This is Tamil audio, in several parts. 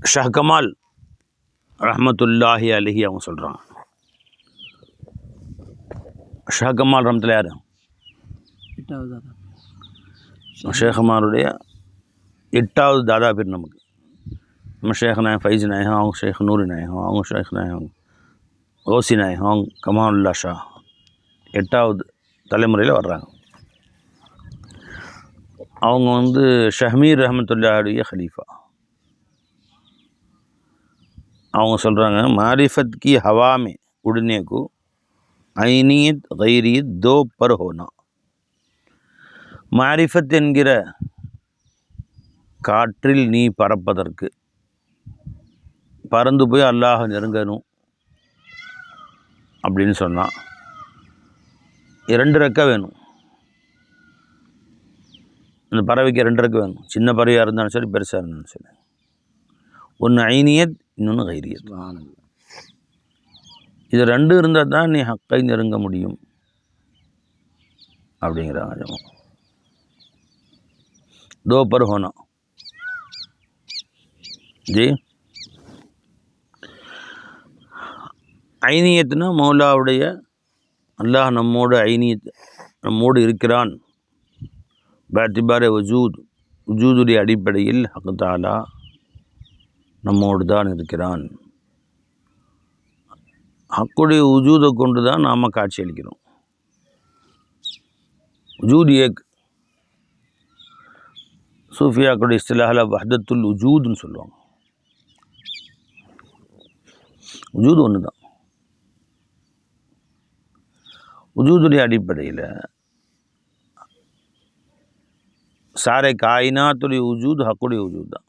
ஷஹ்கமால் ரஹமத்துல்லாஹி அலிஹி அவங்க சொல்கிறான் ஷஹ்கமால் ரஹமத்தில் யார் ஷேகுமாருடைய எட்டாவது தாதா பேர் நமக்கு நம்ம ஷேக் நாயகம் ஃபைஸ் நாயகம் அவங்க ஷேக் நூறு நாயகம் அவங்க ஷேக் நாயகம் ஓசி நாயகம் அவங்க கமானுல்லா ஷா எட்டாவது தலைமுறையில் வர்றாங்க அவங்க வந்து ஷஹமீர் ரஹமத்துல்லாவுடைய ஹலீஃபா அவங்க சொல்கிறாங்க மாரிஃபத் கி ஹவாமே உடனேக்கு ஐனியத் கைரியத் தோ பர் ஹோனா மாரிஃபத் என்கிற காற்றில் நீ பறப்பதற்கு பறந்து போய் அல்லாஹ் நெருங்கணும் அப்படின்னு சொன்னான். இரண்டு ரெக்கை வேணும். இந்த பறவைக்கு ரெண்டு ரெக்கை வேணும். சின்ன பறவையாக இருந்தாலும் சரி பெருசாக இருந்தாலும் சரி. ஒன்று ஐனியத் இன்னொன்று கைரியத் இது ரெண்டு இருந்தால் தான் நீ ஹக்கை நெருங்க முடியும் அப்படிங்கிறாங்க दो पर होना जी ஐனியத்துனா மௌலாவுடைய அல்லாஹ் நம்மோடு ஐனியத் நம்மோடு இருக்கிறான் பேத்திபார வஜூத் வஜூதுடைய அடிப்படையில் ஹக்தாலா நம்மோடு தான் இருக்கிறான். ஹக்குடைய உஜூதை கொண்டு தான் நாம் காட்சியளிக்கிறோம் உஜூத் ஏக். சூஃபியாக்களுடைய இஸ்திலாஹில் வஹதத்துல் உஜூதுன்னு சொல்லுவாங்க. உஜூது ஒன்று தான் உஜூதுடைய அடிப்படையில் சாரை காயினாத்துடைய உஜூத் ஹக்குடைய உஜூத் தான்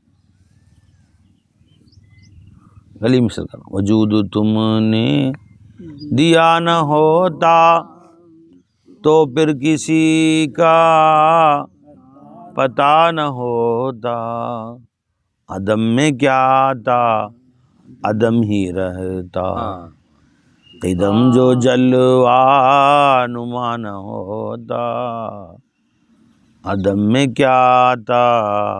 गली में वजूद तुमने दिया न होता तो फिर किसी का पता न होता। अदम में क्या था? अदम ही रहता। इदम जो जलवा नुमा न होता। अदम में क्या था?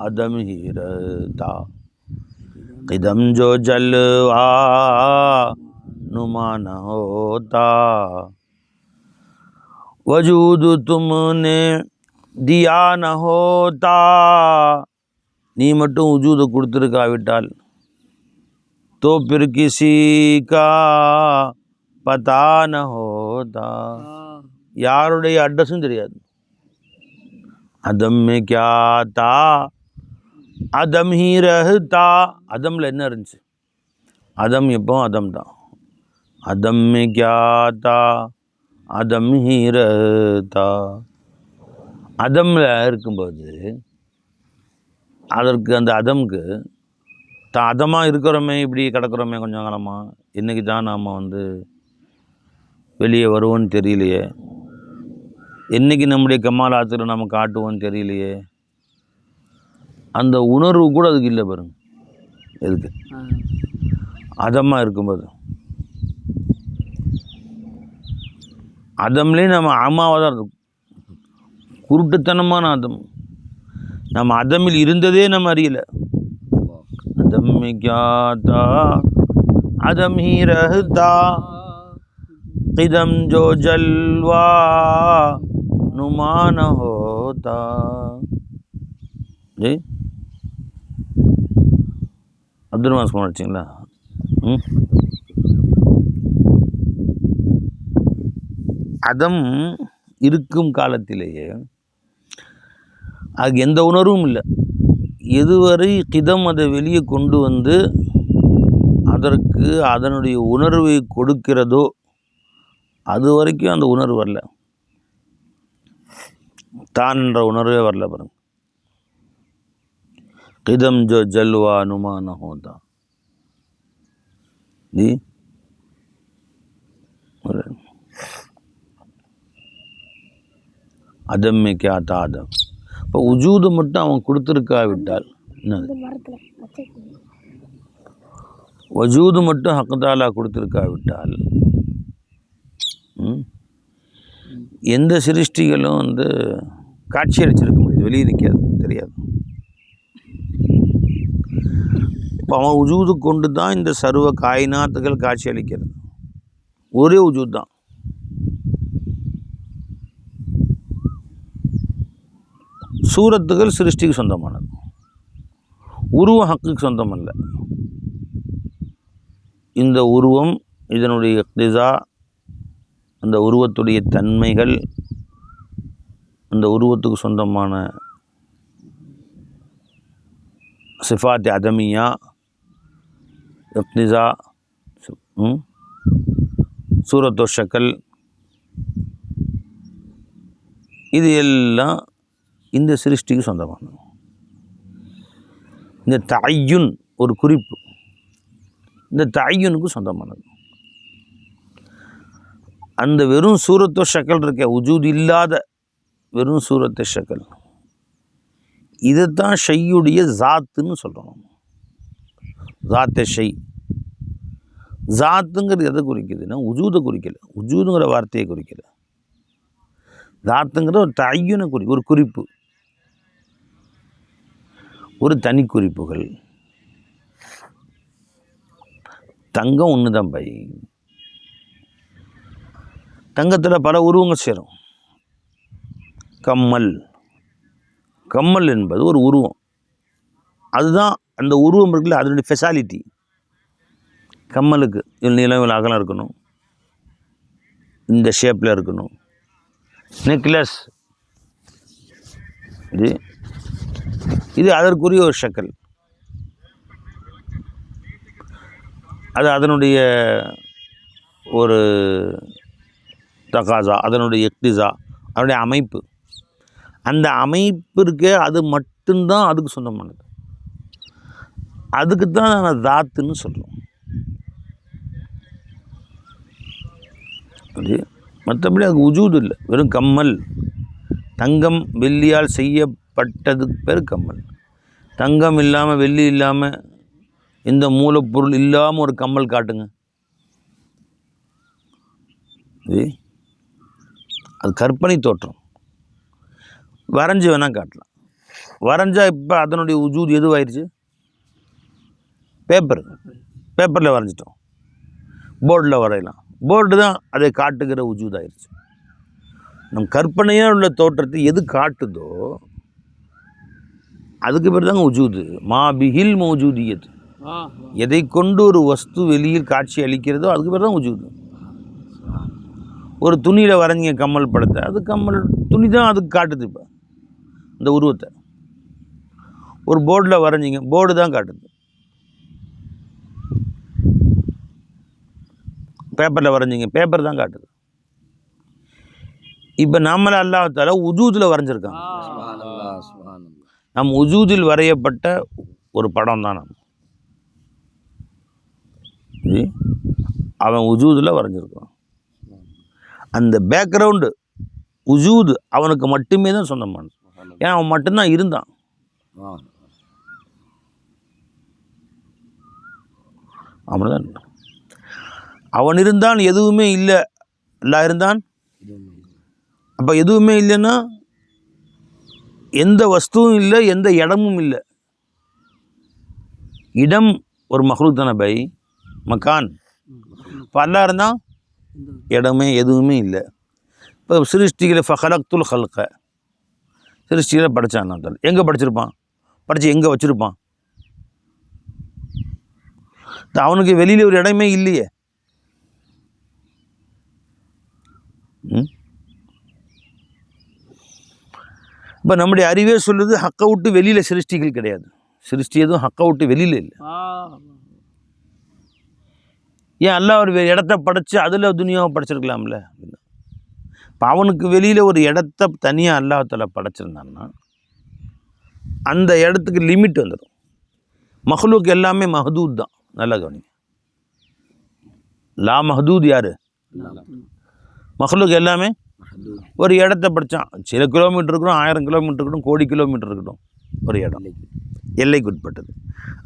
अदम ही रहता। इदम जो जलवा नुमान होता वजूद तुमने दिया न होता நீ மட்டும் உஜூதை கொடுத்துருக்காவிட்டால் तो फिर किसी का पता न होता யாருடைய அட்ரஸும் தெரியாது அதம் மே கியா தா அதம் ஹீ ரஹ்தா. அதமில் என்ன இருந்துச்சு? அதம் எப்போ? அதம் தான். அதம் மே தா? அதம் ஹீ ரஹ்தா. அதமில் இருக்கும்போது அதற்கு அந்த அதம்க்கு தான் அதமாக இருக்கிறோமே இப்படி கிடக்கிறோமே கொஞ்சம் காலமாக இன்றைக்கி தான் நாம் வந்து வெளியே வருவோன்னு தெரியலையே. என்றைக்கு நம்முடைய கமாலாத்தில் நம்ம காட்டுவோன்னு தெரியலையே? அந்த உணர்வு கூட அதுக்கு இல்லை பாருங்க எதுக்கு அதமாக இருக்கும்போது அதம்லேயும் நம்ம அம்மாவாக தான் இருக்கும் குருட்டுத்தனமான அதம் நம்ம அதமில் இருந்ததே நம்ம அறியலை अदम में क्या था अदम ही रहता किदम जो जलवा नुमान होता जी அப்துல் மாஸ் ஃபோன் அடிச்சிங்களா ம்? அதம் இருக்கும் காலத்திலேயே அதுக்கு எந்த உணர்வும் இல்லை. எதுவரை கிதம் அதை வெளியே கொண்டு வந்து அதற்கு அதனுடைய உணர்வை கொடுக்கிறதோ அது வரைக்கும் அந்த உணர்வு வரல. தான் என்ற உணர்வே வரல பாருங்க. கிதம் ஜோ ஜல்வா அனுமான ஹோதா ஜி ஒரு அதம்மே கே ஆத்தா அதம் இப்போ உஜூது மட்டும் அவன் கொடுத்துருக்காவிட்டால். வஜூது மட்டும் ஹக்கதாலா கொடுத்துருக்காவிட்டால் எந்த சிருஷ்டிகளும் வந்து காட்சி அளிச்சிருக்க முடியாது வெளியே நிற்காது தெரியாது இப்போ அவன் உஜூது கொண்டு தான் இந்த சர்வ காயினாத்துகள் காட்சி அளிக்கிறது ஒரே உஜூத் தான் சூரத்துகள் சிருஷ்டிக்கு சொந்தமானது. உருவம் ஹக்குக்கு சொந்தம் அல்ல இந்த உருவம் இதனுடைய இக்திசா அந்த உருவத்துடைய தன்மைகள் அந்த உருவத்துக்கு சொந்தமான சிஃபாத் அதமியா இக்திசா ம், சூரத்தோ ஷக்கல். இது எல்லாம் இந்த சிருஷ்டிக்கு சொந்தமானது. இந்த தாயுன் ஒரு குறிப்பு. இந்த தாயுனுக்கு சொந்தமானது. அந்த வெறும் சூரத்தோ ஷக்கல் இருக்க உஜூத் இல்லாத வெறும் சூரத்தை ஷக்கல். இதைத்தான் ஷையுடைய ஜாத்துன்னு சொல்கிறோம் ஜாத்தை ஜாத்துங்கிறது எதை குறிக்குதுன்னா உஜூதை குறிக்கல உஜூதுங்கிற வார்த்தையை குறிக்கல ஜாத்துங்கிற ஒரு தையுனை குறி ஒரு குறிப்பு ஒரு தனி குறிப்புகள் தங்கம் ஒன்று தான் பை தங்கத்தில் பல உருவங்கள் சேரும் கம்மல் கம்மல் என்பது ஒரு உருவம் அதுதான் அந்த உருவம் இருக்குல்ல அதனுடைய ஃபெசாலிட்டி கம்மலுக்கு இவ்வளோ நீளம் இவ்வளோ அகலம் இருக்கணும். இந்த ஷேப்பில் இருக்கணும். நெக்லஸ் இது. இது அதற்குரிய ஒரு ஷக்கல் அது அதனுடைய ஒரு தகாசா அதனுடைய எக்டிசா அதனுடைய அமைப்பு. அந்த அமைப்பு இருக்கே அது மட்டும்தான் அதுக்கு சொந்தமானது. அதுக்கு தான் நான் தாத்துன்னு சொல்கிறோம் அது மற்றபடி அது உஜூது இல்லை. வெறும் கம்மல். தங்கம் வெள்ளியால் செய்யப்பட்டதுக்கு பேர் கம்மல். தங்கம் இல்லாமல் வெள்ளி இல்லாமல் இந்த மூலப்பொருள் இல்லாமல் ஒரு கம்மல் காட்டுங்க. இது அது கற்பனை தோற்றம். வரைஞ்சி வேணால் காட்டலாம். வரைஞ்சால் இப்போ அதனுடைய உஜூது எதுவாயிருச்சு? பேப்பர். பேப்பரில் வரைஞ்சிட்டோம். போர்டில் வரையலாம். போர்டு தான் அதை காட்டுகிற உஜூதாயிருச்சு. நம் கற்பனையாக உள்ள தோற்றத்தை எது காட்டுதோ அதுக்கு பேர் தாங்க உஜூது. மா பிஹில் மௌஜூதியது. எதை கொண்டு ஒரு வஸ்து வெளியில் காட்சி அளிக்கிறதோ அதுக்கு பேர் தான் உஜூது. ஒரு துணியில் வரைஞ்சிங்க கம்மல் படத்தை அது கம்மல் துணி தான் அதுக்கு காட்டுது இப்போ. இந்த உருவத்தை. ஒரு போர்டில் வரைஞ்சிங்க போர்டு தான் காட்டுது. பேப்பரில் வரைஞ்சிங்க. பேப்பர் தான் காட்டுது. இப்போ நம்மள அல்லாஹால உஜூதில் வரைஞ்சிருக்காங்க. சுப்ஹானல்லாஹ், சுப்ஹானல்லாஹ். நம் உஜூதில் வரையப்பட்ட ஒரு படம் தான் நம்ம அவன் உஜூதில் வரைஞ்சிருக்கான். அந்த பேக்ரவுண்டு உஜூது அவனுக்கு மட்டுமே தான் சொந்தமானது. ஏன்னா அவன் மட்டும்தான் இருந்தான். அப்படிதான் அவன் இருந்தான் எதுவுமே இல்லை. எல்லாம் இருந்தான். அப்போ எதுவுமே இல்லைன்னா எந்த வஸ்துவும் இல்லை எந்த இடமும் இல்லை. இடம் ஒரு மஹ்லூக் தானே பை? மக்கான் இப்போ அல்லா இருந்தால் இடமே எதுவுமே இல்லை. இப்போ சிருஷ்டிகளை ஃபஹலக்துல் ஹல்க. சிருஷ்டிகளை படித்தான் நான் எங்கே படிச்சிருப்பான்? படித்து எங்கே வச்சுருப்பான்? அவனுக்கு வெளியில் ஒரு இடமே இல்லையே ம் இப்போ நம்முடைய அறிவே சொல்லுது ஹக்கை விட்டு வெளியில் சிருஷ்டிகள் கிடையாது. சிருஷ்டி எதுவும் ஹக்கை விட்டு வெளியில் இல்லை. ஏன் அல்லாஹ் ஒரு இடத்த படைச்சு அதில் துனியாவை படைச்சிருக்கலாம்ல? இப்போ அவனுக்கு வெளியில் ஒரு இடத்த தனியாக அல்லாஹால படைச்சிருந்தான்னா அந்த இடத்துக்கு லிமிட் வந்துடும் மஹ்லூக் எல்லாமே மஹதூத் தான். நல்லா கவனிங்க. லா மஹதூத் யார்? மஹ்லுக் எல்லாமே ஒரு இடத்த படித்தான் சில கிலோமீட்டர் இருக்கட்டும் ஆயிரம் கிலோமீட்டர் இருக்கட்டும் கோடி கிலோமீட்டர் இருக்கட்டும் ஒரு இடம். எல்லைக்குட்பட்டது.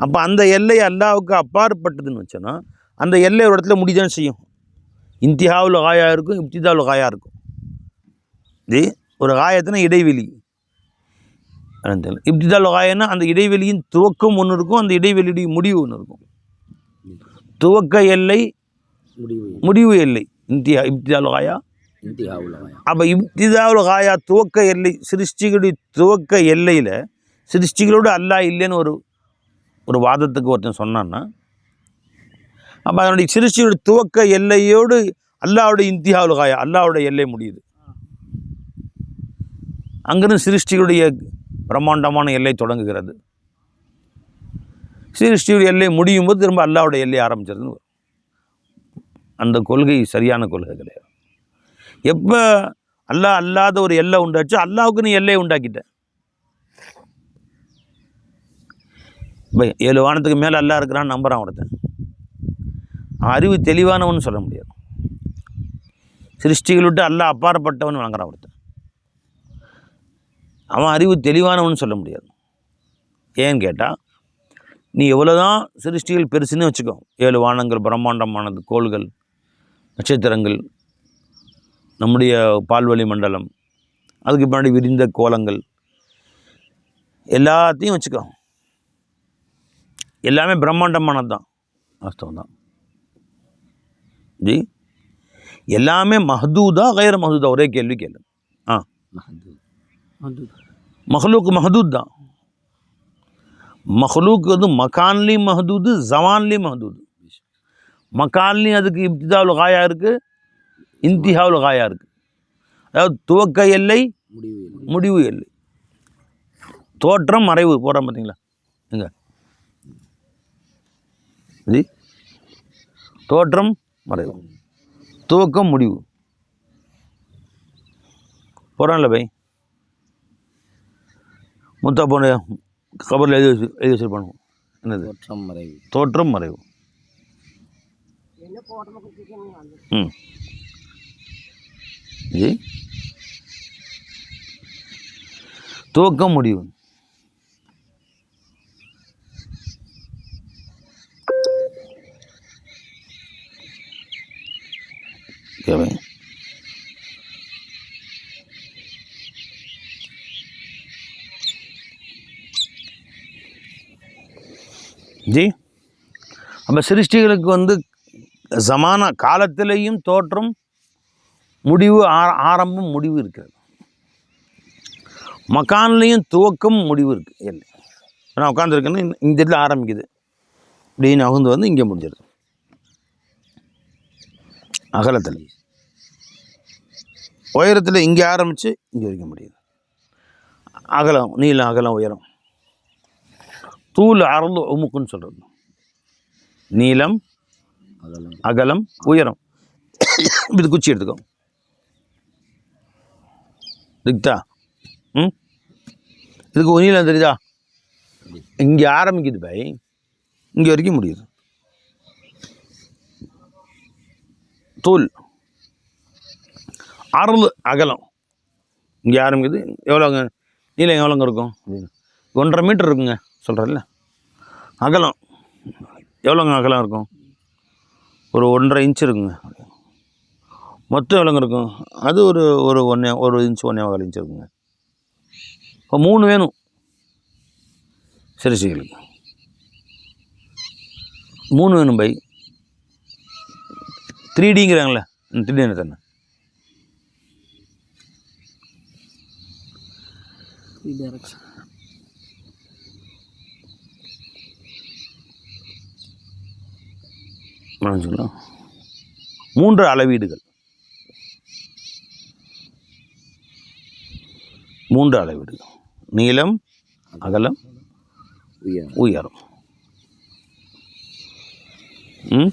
அப்போ அந்த எல்லை அல்லாவுக்கு அப்பாற்பட்டதுன்னு வச்சோன்னா அந்த எல்லை ஒரு இடத்துல முடிதான் செய்யும். இந்தியாவில் காயா இருக்கும் இப்திதாவில் காயா இருக்கும். இது ஒரு காயத்தினா இடைவெளி. இப்திதாவில் காயன்னா அந்த இடைவெளியின் துவக்கம் ஒன்று இருக்கும் அந்த இடைவெளியுடைய முடிவு ஒன்று இருக்கும். துவக்க எல்லை முடிவு முடிவு எல்லை. இந்தியா இப்திதாவில் காயா? இந்தியாவில் அப்போ இப்திதாவுல் காயா துவக்க எல்லை சிருஷ்டிகளுடைய துவக்க எல்லையில் சிருஷ்டிகளோடு அல்லாஹ் இல்லைன்னு ஒரு ஒரு வாதத்துக்கு ஒருத்தன் சொன்னான்னா அப்போ அதனுடைய சிருஷ்டிகளுடைய துவக்க எல்லையோடு அல்லாவுடைய இந்தியாவுல் காயா அல்லாவுடைய எல்லை முடியுது. அங்கிருந்து சிருஷ்டிகளுடைய பிரம்மாண்டமான எல்லை தொடங்குகிறது. சிருஷ்டியுடைய எல்லை முடியும் போது திரும்ப அல்லாவுடைய எல்லை ஆரம்பிச்சிருதுன்னு. அந்த கொள்கை சரியான கொள்கை கிடையாது. எப்போ அல்லாஹ் அல்லாத ஒரு எல்லை உண்டாச்சோ அல்லாவுக்கு நீ எல்லையை உண்டாக்கிட்ட. இப்போ ஏழு வானத்துக்கு மேலே அல்லா இருக்கிறான்னு நம்புறான் ஒருத்தன். அவன் அறிவு தெளிவானவன் சொல்ல முடியாது. சிருஷ்டிகள் விட்டு அல்லா அப்பாற்பட்டவன் வழங்குறான் ஒருத்தன். அவன் அறிவு தெளிவானவன் சொல்ல முடியாது. ஏன்னு கேட்டால் நீ எவ்வளோதான் சிருஷ்டிகள் பெருசுன்னு வச்சுக்கோ. ஏழு வானங்கள் பிரம்மாண்டமானது கோள்கள் நட்சத்திரங்கள் நம்முடைய பால்வழி மண்டலம் அதுக்கு பின்னாடி விரிந்த கோலங்கள் எல்லாத்தையும் வச்சுக்கோ. எல்லாமே பிரம்மாண்டமானது தான் வாஸ்தவம் தான் ஜி எல்லாமே மஹதூதா கயிற மஹதூதா? ஒரே கேள்வி கேளு. ஆ. மஹதூத் மஹதூத் தான் மஹலூக் வந்து மகான்லேயும் மஹதூது ஜவான்லேயும் மஹதூது. மகான்லேயும் அதுக்கு இப்திதாவில் காயா இருக்குது இந்தியாவில் காயா இருக்குது அதாவது துவக்க எல்லை முடிவு. முடிவு எல்லை. தோற்றம் மறைவு. போடுறோம் பார்த்தீங்களா எங்க இது. தோற்றம் மறைவு. துவக்கம் முடிவு. போகிறான்ல பை. முத்தா போன கபரில் எழுதி வச்சு எழுதி வச்சுருப்பானு என்னது? தோற்றம் மறைவு. தோற்றம் மறைவு. ம். இது முடிவு. ஓகேவா ஜி அப்போ சிருஷ்டிகளுக்கு வந்து சமான காலத்திலேயும் தோற்றம் முடிவு ஆ- ஆரம்பம் முடிவு இருக்கிறது. மக்கான்லேயும் துவக்கம் முடிவு இருக்குது இல்லை நான் உட்காந்துருக்கேன்னு இந்த இடத்துல ஆரம்பிக்குது. இப்படின்னு அகுந்து வந்து இங்கே முடிஞ்சிருது. அகலத்தில். உயரத்தில் இங்கே ஆரம்பித்து இங்கே வரைக்கும் முடியுது. அகலம் நீளம் அகலம் உயரம். தூள் அறந்து உமுக்குன்னு சொல்கிறது நீளம் அகலம் அகலம் உயரம். இது குச்சி எடுத்துக்கோ. திக்தா ம்? இதுக்கு ஒரு தெரியுதா? இங்கே ஆரம்பிக்குது பை இங்கே வரைக்கும் முடியுது. தூள் அருள் அகலம். இங்கே ஆரம்பிக்குது. எவ்வளோங்க நீளம் எவ்வளோங்க இருக்கும்? அப்படின்னு ஒன்றரை மீட்டர் இருக்குங்க. சொல்கிறேன்ல அகலம். எவ்வளோங்க அகலம் இருக்கும்? ஒரு ஒன்றரை இன்ச் இருக்குங்க. மொத்தம் எவ்வளோங்க இருக்கும். அது ஒரு ஒரு ஒன்றே ஒரு இன்ச் ஒன்றே கால் இன்ச் இருக்குங்க. இப்போ மூணு வேணும். சிறுசிகளுக்கு மூணு வேணும் பை. த்ரீ டிங்கிறாங்களே த்ரீ டி தானே. வச்சுக்கலாம் மூன்று அளவீடுகள். மூன்று அளவீடுகள். நீளம் அகலம் உயரம். ம்?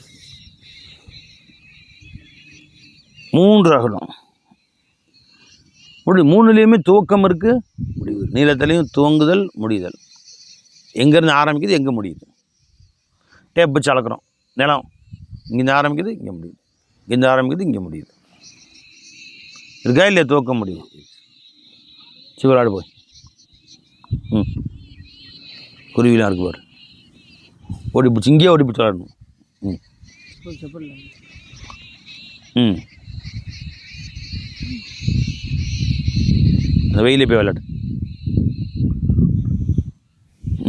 மூன்று அகலம். முடி மூணுலேயுமே துவக்கம் இருக்குது முடிவு. நீளத்துலேயும் துவங்குதல் முடிதல். எங்கேருந்து ஆரம்பிக்குது எங்கே முடியுது? டேப் வச்சு அளக்குறோம். நிலம். இங்கேருந்து ஆரம்பிக்குது இங்கே முடியுது. இங்கேருந்து ஆரம்பிக்குது இங்கே முடியுது. இருக்கா இல்லையா தூக்க முடியும். சிவராடு போய். ம். குருவிலாம் இருக்கு பாரு. ஓடி பிடிச்சி இங்கேயே ஓடி பிடிச்சி விளாடணும். ம். ம். அந்த வெயிலே போய் விளையாடு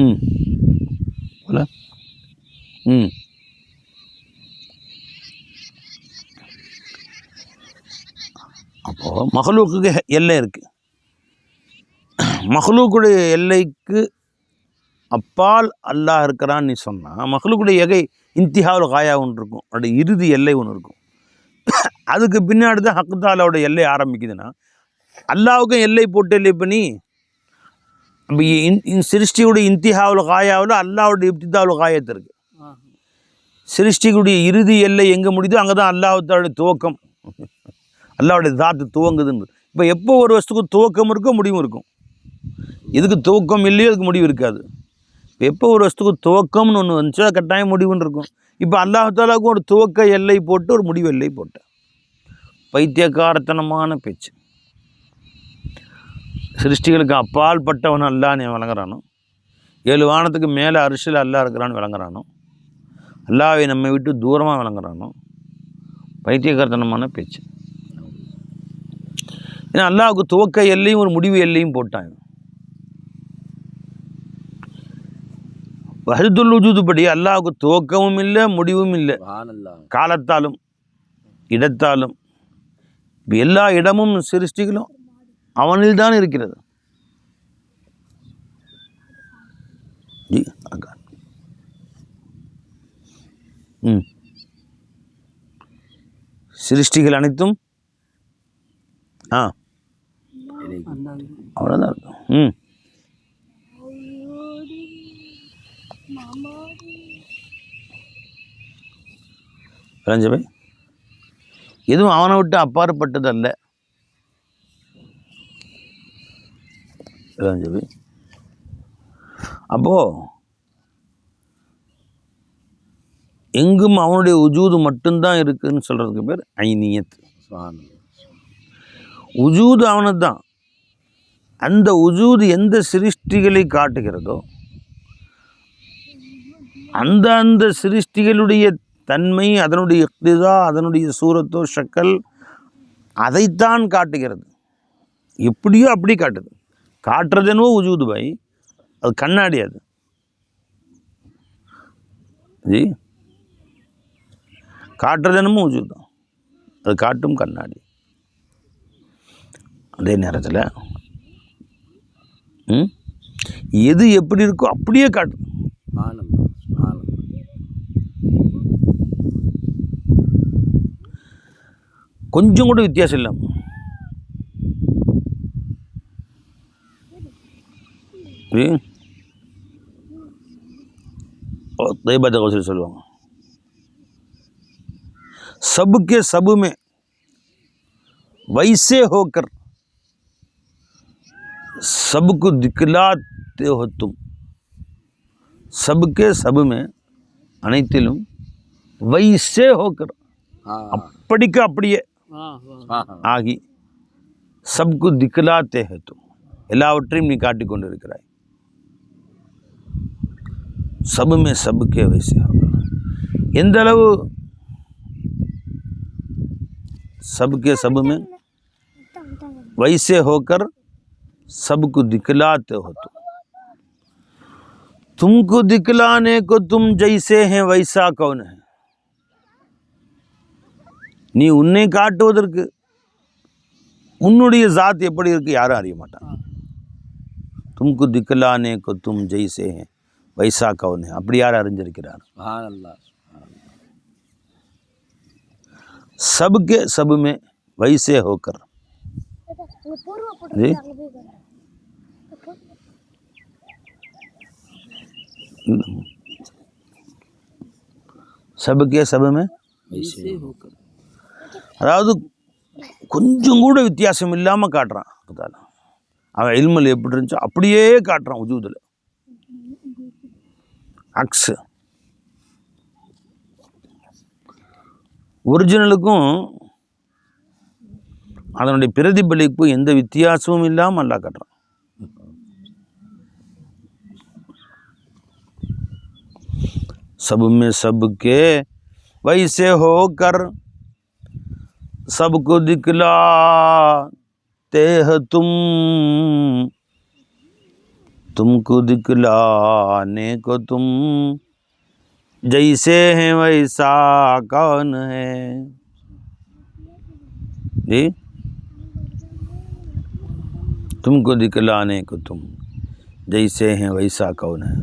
ம். போல. ம். அப்போது மகளுக்குக்கு எல்லை இருக்குது மகளுக்குடைய எல்லைக்கு அப்பால் அல்லாஹ் இருக்கிறான்னு நீ சொன்னால் மகளுக்குடைய எகை இந்திஹாவில் காயா ஒன்று இருக்கும். அதோட இறுதி எல்லை ஒன்று இருக்கும். அதுக்கு பின்னாடி தான் ஹக்குத்தாலாவோட எல்லை ஆரம்பிக்குதுன்னா அல்லாவுக்கும் எல்லை போட்டு இல்லை இப்போ நீ? அப்போ சிருஷ்டியுடைய இந்திஹாவில் காயாவில் அல்லாவுடைய இப்திதாவில் காயத்து இருக்கு. சிருஷ்டிக்குடைய இறுதி எல்லை எங்கே முடியுதோ அங்கே தான் அல்லாஹத்தாவுடைய துவக்கம். அல்லாவுடைய தாத்து துவங்குதுன்னு. இப்போ எப்போ ஒரு வஸ்துக்கு துவக்கம் இருக்கோ முடிவும் இருக்கும். எதுக்கு துவக்கம் இல்லையோ அதுக்கு முடிவு இருக்காது. இப்போ எப்போ ஒரு வருஷத்துக்கு துவக்கம்னு ஒன்று வந்துச்சோ கட்டாயம் முடிவுன்னு இருக்கும். இப்போ அல்லாஹாலாவுக்கும் ஒரு துவக்க எல்லை போட்டு ஒரு முடிவு எல்லை போட்டேன். பைத்தியக்காரத்தனமான பேச்சு. சிருஷ்டிகளுக்கு அப்பால் பட்டவன் அல்லான்னு விளங்குறானோ? ஏழு வானத்துக்கு மேலே அரிசியில் அல்லா இருக்கிறான்னு விளங்குறானோ? அல்லாவை நம்மை விட்டு தூரமாக விளங்குறானோ? பைத்தியக்காரத்தனமான பேச்சு. ஏன்னா அல்லாவுக்கு துவக்க எல்லையும் ஒரு முடிவு எல்லையும் வஹதுல் உஜூது படி அல்லாவுக்கு துவக்கமும் இல்லை முடிவும் இல்லை. காலத்தாலும் இடத்தாலும் எல்லா இடமும் சிருஷ்டிகளும் அவனில் தான் இருக்கிறது. சிருஷ்டிகள் அனைத்தும் ஆ. அவ்வளோதான் இருக்கும் ம். விளைஞ்சவை எதுவும் அவனை விட்டு அப்பாற்பட்டது அல்ல. விளைஞ்சவை அப்போ எங்கும் அவனுடைய உஜூது மட்டும்தான் இருக்குன்னு சொல்றதுக்கு பேர் ஐனியத் உஜூது அவனுக்கு தான் அந்த உஜூது எந்த சிருஷ்டிகளை காட்டுகிறதோ அந்த அந்த சிருஷ்டிகளுடைய தன்மை அதனுடைய இக்திதா அதனுடைய சூரத்தோ ஷக்கல் அதைத்தான் காட்டுகிறது. எப்படியோ அப்படி காட்டுது. காட்டுறது என்னவோ உஜூது பாய் அது கண்ணாடி அது. ஜி? காட்டுறது என்னமோ உஜூது. அது காட்டும் கண்ணாடி. அதே நேரத்தில் எது எப்படி இருக்கோ அப்படியே காட்டும் ஆனந்தம் ஆனந்தம் கொஞ்சம் கூட வித்தியாசம் இல்லாமல் தெய்வத்தை கௌசல் சொல்லுவாங்க. சபுக்கே சபுமே. வைசே ஹோக்கர். सबको दिखलाते हो तुम सबके सब में அனைத்திலும் வைசே ஹோக்கர் ஆ அப்படிக்கு அப்படியே சுபானல்லா ஆகி சப்கு திக்கலாத்தே ஹே தும் எல்லாவற்றையும் நீ காட்டிக் கொண்டிருக்கிறாய் சபுமே சபுக்கே வயசே எந்த அளவு सबके सब में वैसे होकर सबको दिखलाते हो तुम तुमको दिखलाने को तुम जैसे हैं वैसा कौन है நீ உன்னை காட்டுவதற்கு உன்னுடைய ஜாத் எப்படி இருக்கு யாரும் அறிய மாட்டான் தும்கு திக்கலானே கோ தும் ஜெய்சே ஹே வைசா கவுன் ஹே அப்படி யார் அறிஞ்சிருக்கிறார் சுபானல்லா सबके सब में वैसे होकर ஜி? சபுக்கே சபமே? அதாவது கொஞ்சம் கூட வித்தியாசம் இல்லாமல் காட்டுறான் அதால் அவன் இல்மல் எப்படி இருந்துச்சோ அப்படியே காட்டுறான் உஜூதில் அக்ஸ் ஒரிஜினலுக்கும் அதனுடைய பிரதிபலிப்பு எந்த வித்தியாசமும் இல்லாமல் அல்லாஹ் காட்டுறான் सब में सबके वैसे होकर सबको दिखलाते हो तुम तुमको दिखलाने को तुम जैसे हैं वैसा कौन है जी तुमको दिखलाने को तुम जैसे हैं वैसा कौन है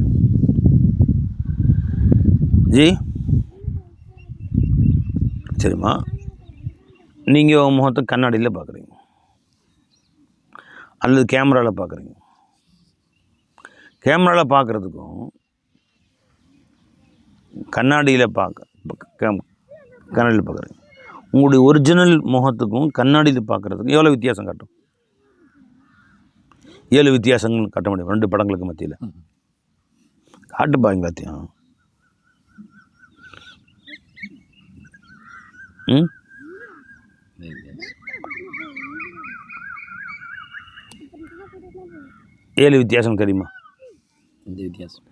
ஜி சரிம்மா நீங்கள் உங்கள் முகத்தை கண்ணாடியில் பார்க்குறீங்க அல்லது கேமராவில் பார்க்குறீங்க கேமராவில் பார்க்குறதுக்கும் கண்ணாடியில் பார்க்க கேம்- கண்ணாடியில் பார்க்குறீங்க உங்களுடைய ஒரிஜினல் முகத்துக்கும் கண்ணாடியில் பார்க்குறதுக்கும் எவ்வளோ வித்தியாசம் காட்டும் ஏழு வித்தியாசங்கள் காட்ட முடியும். ரெண்டு படங்களுக்கு மத்தியில். காட்டுப்பா எல்லாத்தையும் ம்? ஏழு வித்தியாசம் தெரியுமா? இந்த வித்தியாசம்?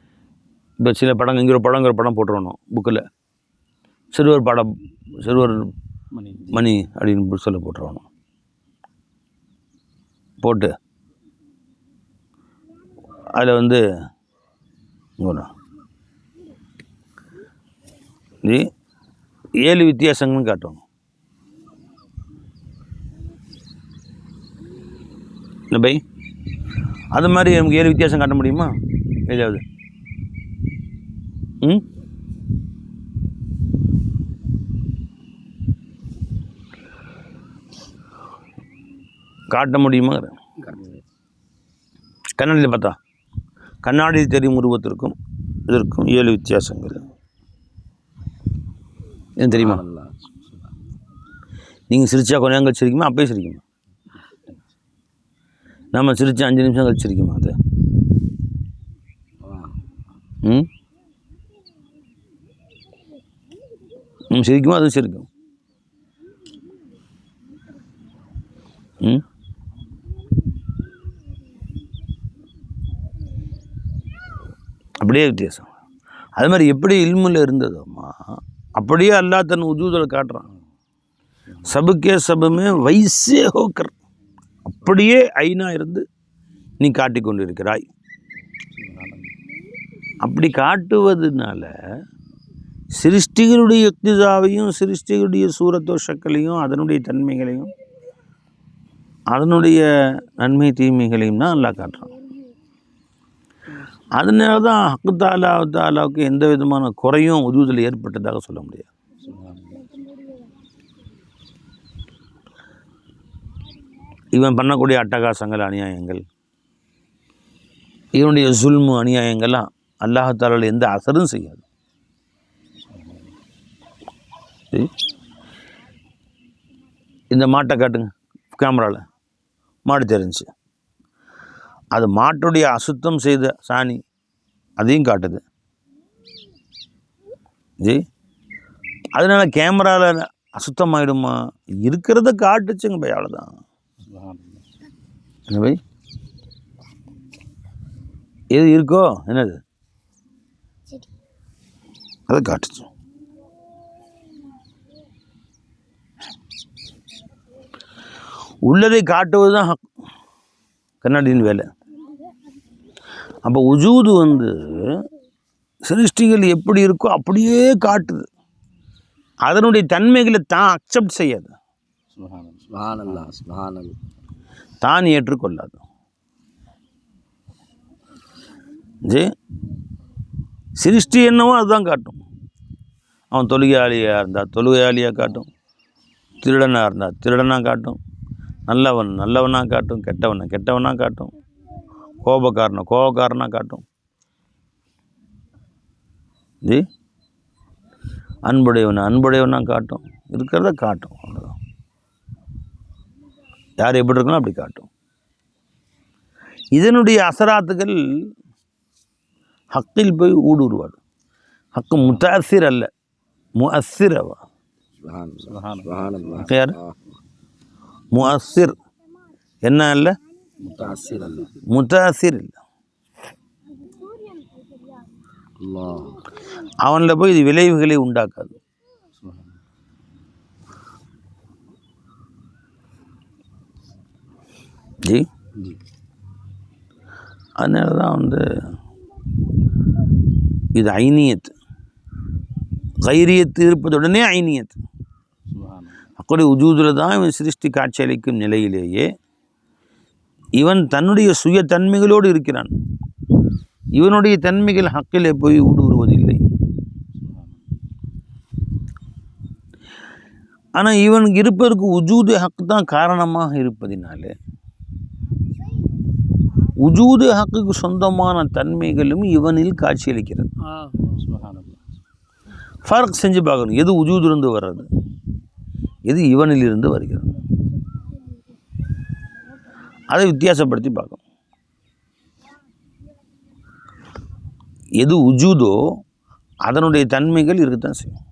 இப்போ சில படம் இங்கே ஒரு படங்கிற படம் போட்டுருணும் புக்கில் சிறுவர் படம் சிறுவர் மணி. மணி அப்படின்னு புக்ஸில் போட்டுருவானோ போட்டு. அதில் வந்து. இது ஏழு வித்தியாசங்கள்னு காட்டுவாங்க. இல்லை பை? அது மாதிரி நமக்கு ஏழு வித்தியாசம் காட்ட முடியுமா? ஏதாவது? ம்? காட்ட முடியுமா கண்ணாடியில் பார்த்தா? கண்ணாடி தெரியும் உருவத்திற்கும் இதற்கும் ஏழு வித்தியாசங்கள். ஏன் தெரியுமா? நீங்கள் சிரிச்சா கொஞ்ச நேரம் கழிச்சு சிரிக்குமா? அப்பயே சிரிக்குமா? நம்ம சிரிச்சா அஞ்சு நிமிஷம் கழிச்சு அது? ம்? ம் சிரிக்குமா? அது சிரிக்கும். ம்? அப்படியே வித்தியாசம். அது மாதிரி எப்படி இல்முல இருந்ததோம்மா அப்படியே அல்லாஹ் தன் உஜூதில் காட்டுறான் சபுக்கே சபுமே வைசே ஹோக்கர். அப்படியே ஐனா இருந்து நீ காட்டிக்கொண்டு கொண்டிருக்கிறாய். அப்படி காட்டுவதனால சிருஷ்டிகளுடைய யுக்திதாவையும் சிருஷ்டிகளுடைய சூரத்தோ ஷக்களையும் அதனுடைய தன்மைகளையும் அதனுடைய நன்மை தீமைகளையும் தான் அல்லாஹ் காட்டுறான். அதனால தான் ஹக்கு தாலா தாலாவுக்கு எந்த விதமான குறையும் உதவுதல் ஏற்பட்டதாக சொல்ல முடியாது. இவன் பண்ணக்கூடிய அட்டகாசங்கள் அநியாயங்கள் இவனுடைய சுல்மு அநியாயங்கள்லாம் அல்லாஹாலால் எந்த அசரும் செய்யாது. இந்த மாட்டை காட்டுங்க கேமராவில் மாடு தெரிஞ்சு அது மாட்டுடைய அசுத்தம் செய்த சாணி அதையும் காட்டுது. ஜி? அதனால கேமராவில் அசுத்தமாயிடுமா? இருக்கிறத காட்டுச்சுங்க பை அவ்வளோதான் என்ன பை? எது இருக்கோ? என்னது? அதை காட்டுச்சு. உள்ளதை காட்டுவது தான் கண்ணாடியின் வேலை. அப்போ உஜூது வந்து சிருஷ்டிகள் எப்படி இருக்கோ அப்படியே காட்டுது. அதனுடைய தன்மைகளை தான் அக்செப்ட் செய்யாது. தான் ஏற்றுக்கொள்ளாது. ஜி சிருஷ்டி என்னவோ அதுதான் காட்டும். அவன் தொழுகையாளியாக இருந்தால் தொழுகையாளியாக காட்டும். திருடனாக இருந்தால் திருடனாக காட்டும். நல்லவன் நல்லவனாக காட்டும் கெட்டவனை கெட்டவனாக காட்டும். கோபக்காரனை கோபக்காரனாக காட்டும். ஜி? அன்புடையவனை அன்புடையவனாக காட்டும். இருக்கிறத காட்டும் அவ்வளோதான் யார் எப்படி இருக்கணும் அப்படி காட்டும். இதனுடைய அசராத்துகள் ஹக்கில் போய் ஊடுருவாது ஹக்கு முத்தாசிர் அல்ல முஅஸ்ஸிர் அவ. யார்? முஅஸ்ஸிர். என்ன இல்லை முத்தாசிர் இல்லை அல்லாஹ் அவனில் போய் இது விளைவுகளை உண்டாக்காது. ஜி? அதனால தான் வந்து இது ஐனியத். கைரியத்து இருப்பதுடனே ஐனியத். அப்படி உஜூதில் தான் இவன் சிருஷ்டி காட்சியளிக்கும் நிலையிலேயே இவன் தன்னுடைய சுய தன்மைகளோடு இருக்கிறான். இவனுடைய தன்மைகள் ஹக்கிலே போய் ஊடுருவதில்லை. ஆனால் இவன் இருப்பதற்கு உஜூது ஹக் தான் காரணமாக இருப்பதினாலே உஜூது ஹக்குக்கு சொந்தமான தன்மைகளும் இவனில் காட்சியளிக்கிறது. ஃபர்க் செஞ்சு பார்க்கணும். எது உஜூதிலிருந்து வர்றது? எது இவனிலிருந்து வருகிறது? அதை வித்தியாசப்படுத்தி பார்க்கணும். எது உஜூதோ அதனுடைய தன்மைகள் இருக்கத்தான் செய்யும்.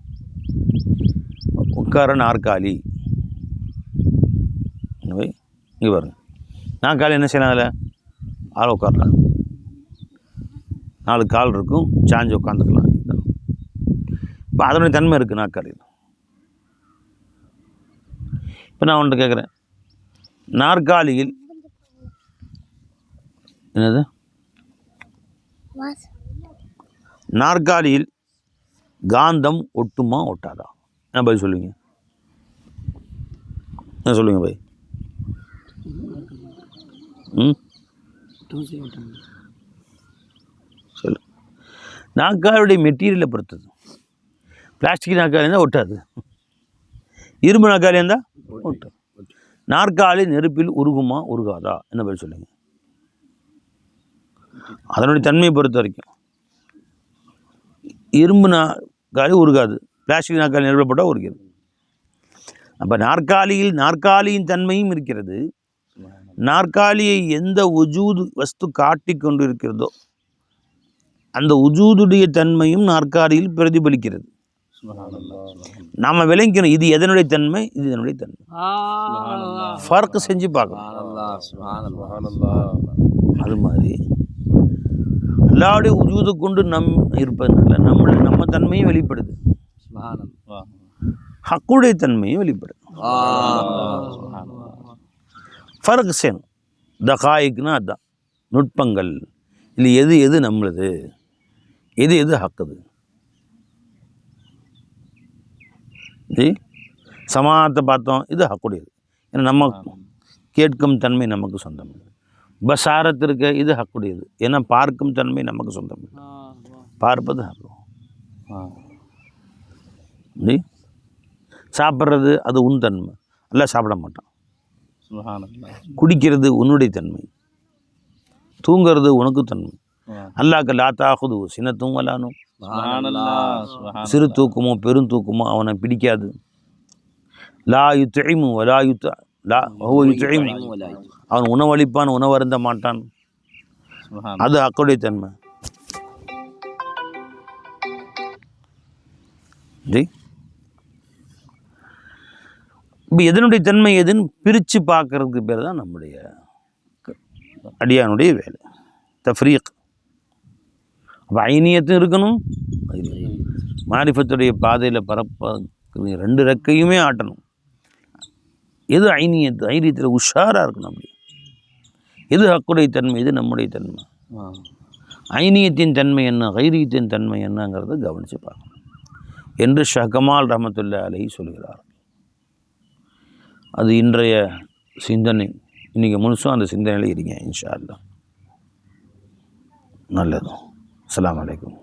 உட்கார நாற்காலி. இங்கே பாருங்க. நாற்காலி என்ன செய்யலாம் அதில்? ஆள் உட்காரலாம். நாலு கால் இருக்கும் சாஞ்சு உட்காந்துக்கலாம். இப்போ அதனுடைய தன்மை இருக்குது நாற்காலியில். இப்போ நான் உன்கிட்ட கேட்குறேன். நாற்காலியில் என்னது? நாற்காலியில் காந்தம் ஒட்டுமா ஒட்டாதா? என்ன பதில் சொல்லுங்க என்ன சொல்லுங்க பாய்? ம்? சொல்லு. நாற்காலியுடைய மெட்டீரியலை பொறுத்தது. பிளாஸ்டிக் நாற்காலி இருந்தால் ஒட்டாது. இரும்பு நாற்காலி இருந்தால் ஒட்டும் நாற்காலி நெருப்பில் உருகுமா உருகாதா? என்ன பதில் சொல்லுங்கள் அதனுடைய தன்மையை பொறுத்த வரைக்கும் இரும்பு நாற்காலி உருகாது. பிளாஸ்டிக் நாற்காலி நெருப்பில் போட்டால் உருகிறது. அப்போ நாற்காலியில் நாற்காலியின் தன்மையும் இருக்கிறது. நாற்காலியை எந்த உஜூது வஸ்து காட்டி கொண்டு இருக்கிறதோ அந்த உஜூதுடைய தன்மையும் நாற்காலியில் பிரதிபலிக்கிறது. நாம் விளங்கிக்கணும் இது எதனுடைய தன்மை? இது இதனுடைய தன்மை. ஃபர்க் செஞ்சு பார்க்கணும். சுபஹானல்லாஹ் அது மாதிரி அல்லாவுடைய உஜூது கொண்டு நம் இருப்பதனால நம்மளை நம்ம தன்மையும் வெளிப்படுது. ஹக்குடைய தன்மையும் வெளிப்படுது. ஃபர்க் செய்யணும். தகாயிக்குனா அதான். நுட்பங்கள். இல்லை எது எது நம்மளுது? எது எது ஹக்குது? ஜி சமாத்தை பார்த்தோம் இது ஹக்குடையது. ஏன்னா நம்ம கேட்கும் தன்மை நமக்கு சொந்தம். பசாரத் இருக்க இது ஹக்குடையது. ஏன்னா பார்க்கும் தன்மை நமக்கு சொந்தம். பார்ப்பது ஹக்கு. ஜி சாப்பிட்றது அது உன் தன்மை. அல்ல சாப்பிட மாட்டான். குடிக்கிறது உன்னுடைய தன்மை. தூங்கிறது உனக்கு தன்மை. அல்லாஹ் லாத்தாகுது சினத்தும் வலானும் சிறு தூக்கமோ பெரும் தூக்கமோ அவனை பிடிக்காது. லா யுத்தைமு வலா யுத்த லா அவன் உணவளிப்பான் உணவருந்த மாட்டான். அது அக்கடைய தன்மை. ஜி? இப்போ எதனுடைய தன்மை எதுன்னு பிரித்து பார்க்கறதுக்கு பேர் தான் நம்முடைய அடியானுடைய வேலை. தஃப்ரீக். அப்போ ஐனியத்தும் இருக்கணும். மாரிஃபத்துடைய பாதையில் பரப்ப ரெண்டு ரெக்கையுமே ஆட்டணும். எது ஐனிய தைரியத்தில் உஷாராக இருக்கணும் அப்படி? எது ஹக்குடைய தன்மை எது நம்முடைய தன்மை? ஐனியத்தின் தன்மை என்ன கைரியத்தின் தன்மை என்னங்கிறத கவனித்து பார்க்கணும். என்று ஷஹ்கமால் ரஹமத்துல்லா அலை சொல்கிறார். அது இன்றைய சிந்தனை. இன்றைக்கி முழுசும் அந்த சிந்தனையில் இருங்க இன்ஷா அல்லா நல்லதும். அலாம் வலைக்கம்